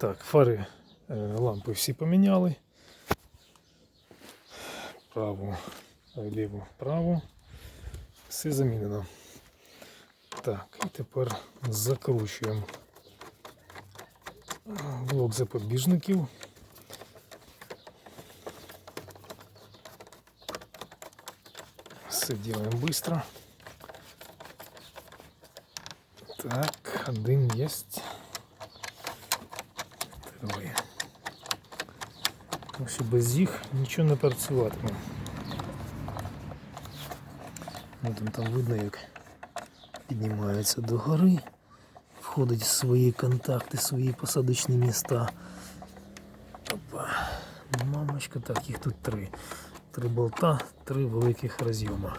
Так, фари е, лампи всі поміняли. Праву, ліву, праву. Все замінено. Так, і тепер закручуємо блок запобіжників. Все делаем быстро. Так, один есть. Троє. Тому що без їх нічого не працюватиме. Ну, там, там видно, як піднімається до гори, входить в свої контакти, свої посадочні міста. Опа. Мамочка, так, їх тут три. Три болта, три великих розйома.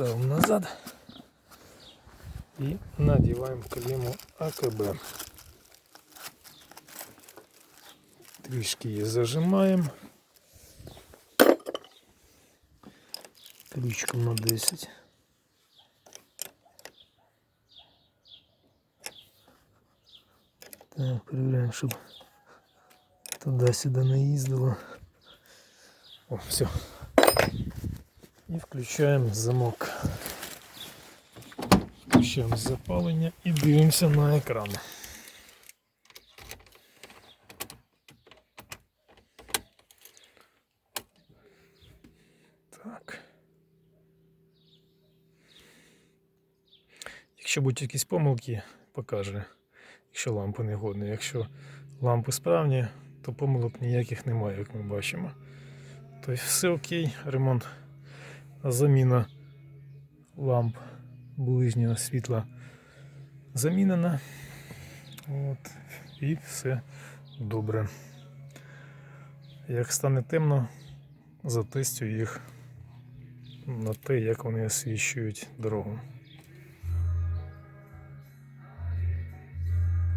ставимо назад і надіваємо клемму АКБ. Трішки її зажимаємо. Ключиком на 10. Так, перевіряємо, щоб туди-сюди не їздило. О, все. І включаємо замок. Включаємо запалення і дивимося на екран. Так. Якщо будуть якісь помилки, покаже, якщо лампи не годні. Якщо лампи справні, то помилок ніяких немає, як ми бачимо. Тобто все окей, ремонт, заміна ламп ближнього світла замінена. От, і все добре. Як стане темно, затестю їх на те, як вони освіщують дорогу.